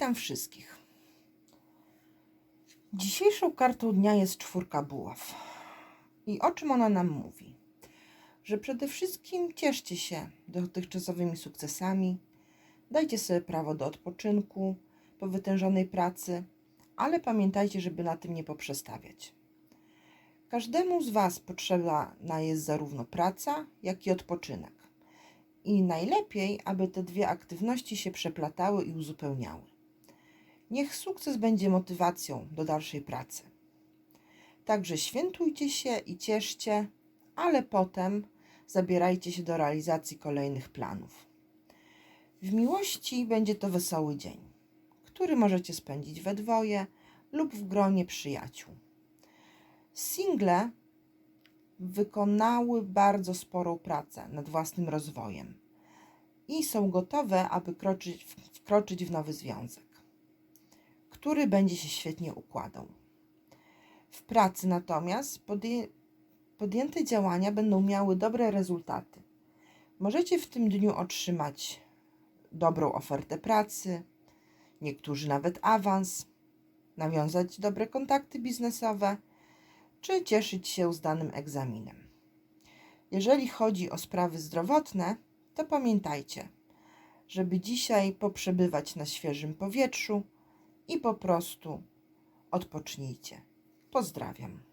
Witam wszystkich. Dzisiejszą kartą dnia jest czwórka buław. I o czym ona nam mówi? Że przede wszystkim cieszcie się dotychczasowymi sukcesami, dajcie sobie prawo do odpoczynku po wytężonej pracy, ale pamiętajcie, żeby na tym nie poprzestawiać. Każdemu z Was potrzebna jest zarówno praca, jak i odpoczynek. I najlepiej, aby te dwie aktywności się przeplatały i uzupełniały. Niech sukces będzie motywacją do dalszej pracy. Także świętujcie się i cieszcie, ale potem zabierajcie się do realizacji kolejnych planów. W miłości będzie to wesoły dzień, który możecie spędzić we dwoje lub w gronie przyjaciół. Single wykonały bardzo sporą pracę nad własnym rozwojem i są gotowe, aby kroczyć, wkroczyć w nowy związek, który będzie się świetnie układał. W pracy natomiast podję, podjęte działania będą miały dobre rezultaty. Możecie w tym dniu otrzymać dobrą ofertę pracy, niektórzy nawet awans, nawiązać dobre kontakty biznesowe czy cieszyć się zdanym egzaminem. Jeżeli chodzi o sprawy zdrowotne, to pamiętajcie, żeby dzisiaj poprzebywać na świeżym powietrzu i po prostu odpocznijcie. Pozdrawiam.